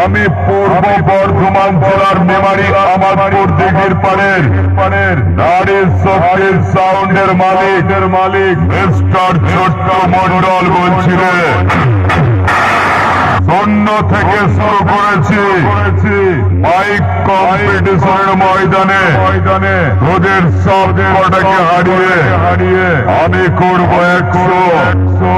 পূর্ব বর্ধমান জেলার মেমারি বাড়ির দিঘির পানের পানের নারীর শক্তির সাউন্ডের মালিকের মালিক মিস্টার ছোট্ট মন্ডল বলছিলেন। শূন্য থেকে শুরু করেছি। কম্পিটিশনের ময়দানে ময়দানে তোদের সব কটাকে হারিয়ে হারিয়ে আমি করব একশো একশো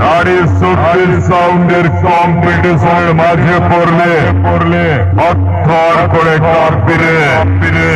নারী শক্তির সাউন্ডের কম্পিটিশনের মাঝে পড়লে পড়লে অর্থর করে কাঁপিরে কাঁপিরে